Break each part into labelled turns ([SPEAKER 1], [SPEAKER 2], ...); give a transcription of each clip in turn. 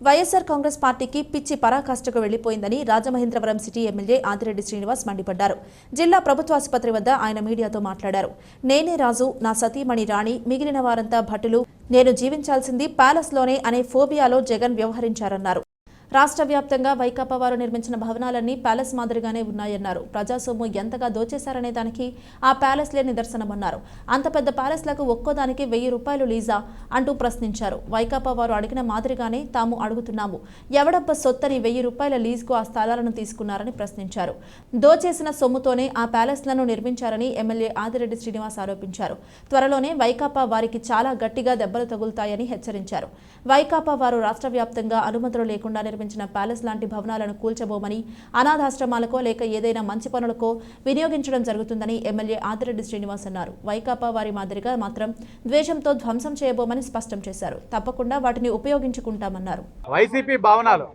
[SPEAKER 1] వైఎస్సార్ కాంగ్రెస్ పార్టీకి పిచ్చి పరాకాష్ఠకు వెళ్ళిపోయిందని రాజమహేంద్రవరం సిటీ ఎమ్మెల్యే ఆదిరెడ్డి శ్రీనివాస్ మండిపడ్డారు. జిల్లా ప్రభుత్వ ఆసుపత్రి వద్ద ఆయన మీడియాతో మాట్లాడారు. నేనే రాజు నా సతీమణి రాణి మిగిలిన వారంతా భటులు నేను జీవించాల్సింది ప్యాలెస్లోనే అనే ఫోబియాలో జగన్ వ్యవహరించారన్నారు. రాష్ట్ర వ్యాప్తంగా వైకాపా వారు నిర్మించిన భవనాలన్నీ ప్యాలెస్ మాదిరిగానే ఉన్నాయన్నారు. ప్రజాసొమ్ము ఎంతగా దోచేశారనే దానికి ఆ ప్యాలెస్లే నిదర్శనమన్నారు. అంత పెద్ద ప్యాలెస్లకు ఒక్కోదానికి వెయ్యి రూపాయలు లీజా అంటూ ప్రశ్నించారు. వైకాపా వారు అడిగిన మాదిరిగానే తాము అడుగుతున్నాము. ఎవడబ్బ సొత్తని వెయ్యి రూపాయల లీజుకు ఆ స్థలాలను తీసుకున్నారని ప్రశ్నించారు. దోచేసిన సొమ్ముతోనే ఆ ప్యాలెస్లను నిర్మించారని ఎమ్మెల్యే ఆదిరెడ్డి శ్రీనివాస్ ఆరోపించారు. త్వరలోనే వైకాపా వారికి చాలా గట్టిగా దెబ్బలు తగులుతాయని హెచ్చరించారు. వైకాపా వారు రాష్ట్ర వ్యాప్తంగా అనుమతులు లేకుండా నిర్మించిన ప్యాలెస్ లాంటి భవనాలను కూల్చబోమని అనాథాశ్రమాలకో లేక ఏదైనా మంచి పనులకో వినియోగించడం జరుగుతుందని ఎమ్మెల్యే ఆదిరెడ్డి శ్రీనివాస్ అన్నారు. వైకాపా వారి మాదిరిగా మాత్రం ద్వేషంతో ధ్వంసం చేయబోమని స్పష్టం చేశారు. తప్పకుండా వాటిని ఉపయోగించుకుంటామన్నారు.
[SPEAKER 2] వైసీపీ భవనాలు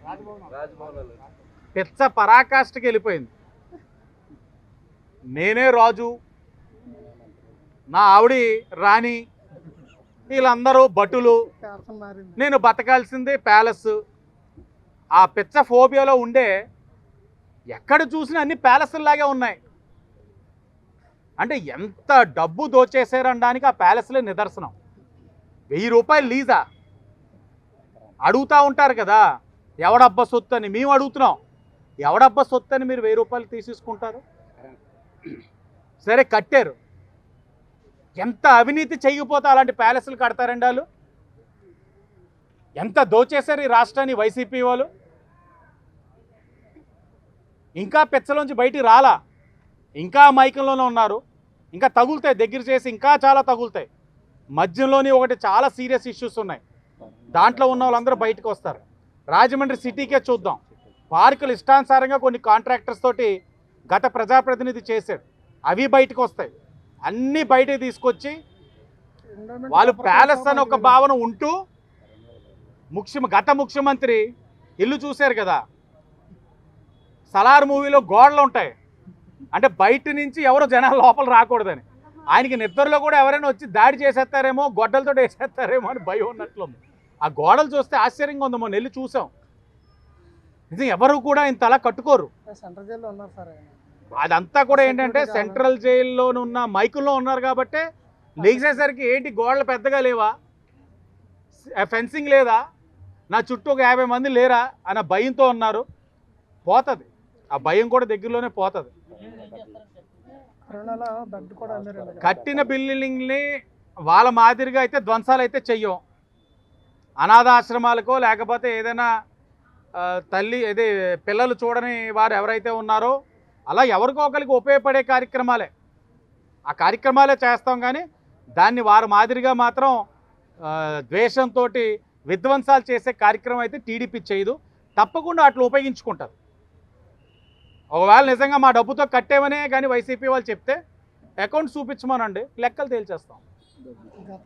[SPEAKER 2] పిచ్చ పరాకాష్ఠకి వెళ్ళిపోయింది. నేనే రాజు నా ఆవిడి రాణి వీళ్ళందరూ భటులు. నేను బతకాల్సిందే ప్యాలెస్. ఆ పిచ్చ ఫోబియాలో ఉండే ఎక్కడ చూసినా అన్ని ప్యాలెస్లాగే ఉన్నాయి. అంటే ఎంత డబ్బు దోచేసారనడానికి ఆ ప్యాలెస్లే నిదర్శనం. వెయ్యి రూపాయలు లీజా. అడుగుతూ ఉంటారు కదా ఎవడబ్బా సొత్తు అని మేము అడుగుతున్నాం. ఎవడబ్బా సొత్తు అని మీరు వెయ్యి రూపాయలు తీసేసుకుంటారు? సరే కట్టారు. ఎంత అవినీతి చేయకపోతే అలాంటి ప్యాలెస్లు కడతారండి వాళ్ళు? ఎంత దోచేశారు ఈ రాష్ట్రాన్ని వైసీపీ వాళ్ళు? ఇంకా పెచ్చలోంచి బయటికి రాలా. ఇంకా మైకంలోనే ఉన్నారు. ఇంకా తగులుతాయి దగ్గర చేసి ఇంకా చాలా తగులుతాయి. మధ్యలోని ఒకటి చాలా సీరియస్ ఇష్యూస్ ఉన్నాయి. దాంట్లో ఉన్న వాళ్ళందరూ బయటకు వస్తారు. రాజమండ్రి సిటీకే చూద్దాం. పార్కులు ఇష్టానుసారంగా కొన్ని కాంట్రాక్టర్స్ తోటి గత ప్రజాప్రతినిధి చేశాడు. అవి బయటకు వస్తాయి. అన్నీ బయటకు తీసుకొచ్చి వాళ్ళు ప్యాలెస్ అని ఒక భావన ఉంటూ ముఖ్య గత ముఖ్యమంత్రి ఇల్లు చూశారు కదా. సలార్ మూవీలో గోడలు ఉంటాయి. అంటే బయట నుంచి ఎవరు జనాలు లోపల రాకూడదని. ఆయనకి నిద్రలో కూడా ఎవరైనా వచ్చి దాడి చేసేస్తారేమో గొడ్డలతో వేసేస్తారేమో అని భయం ఉన్నట్లుంది ఆ గోడలు చూస్తే ఆశ్చర్యంగా ఉంది మొన్న వెళ్ళి చూసాం నిజం ఎవరు కూడా ఇంత అలా కట్టుకోరు.
[SPEAKER 3] సెంట్రల్ జైల్లో ఉన్నారు సార్
[SPEAKER 2] అదంతా కూడా ఏంటంటే సెంట్రల్ జైల్లో ఉన్న మైకుల్లో ఉన్నారు కాబట్టి లేచేసరికి ఏంటి గోడలు పెద్దగా లేవా? ఫెన్సింగ్ లేదా? నా చుట్టూ ఒక యాభై మంది లేరా? అన్న భయంతో ఉన్నారు. పోతుంది. ఆ భయం కూడా దగ్గరలోనే పోతుంది. కట్టిన బిల్డింగ్ని వాళ్ళ మాదిరిగా అయితే ధ్వంసాలు అయితే చెయ్యం. అనాథాశ్రమాలకో లేకపోతే ఏదైనా తల్లి అదే పిల్లలు చూడని వారు ఎవరైతే ఉన్నారో అలా ఎవరికో ఒకరికి ఉపయోగపడే కార్యక్రమాలే. ఆ కార్యక్రమాలే చేస్తాం కానీ దాన్ని వారి మాదిరిగా మాత్రం ద్వేషంతో విధ్వంసాలు చేసే కార్యక్రమం అయితే టీడీపీ చేయదు. తప్పకుండా అట్లా ఉపయోగించుకుంటారు. ఒకవేళ నిజంగా మా డబ్బుతో కట్టేమనే కానీ వైసీపీ వాళ్ళు చెప్తే అకౌంట్ చూపించమనండి. లెక్కలు తేల్చేస్తాం.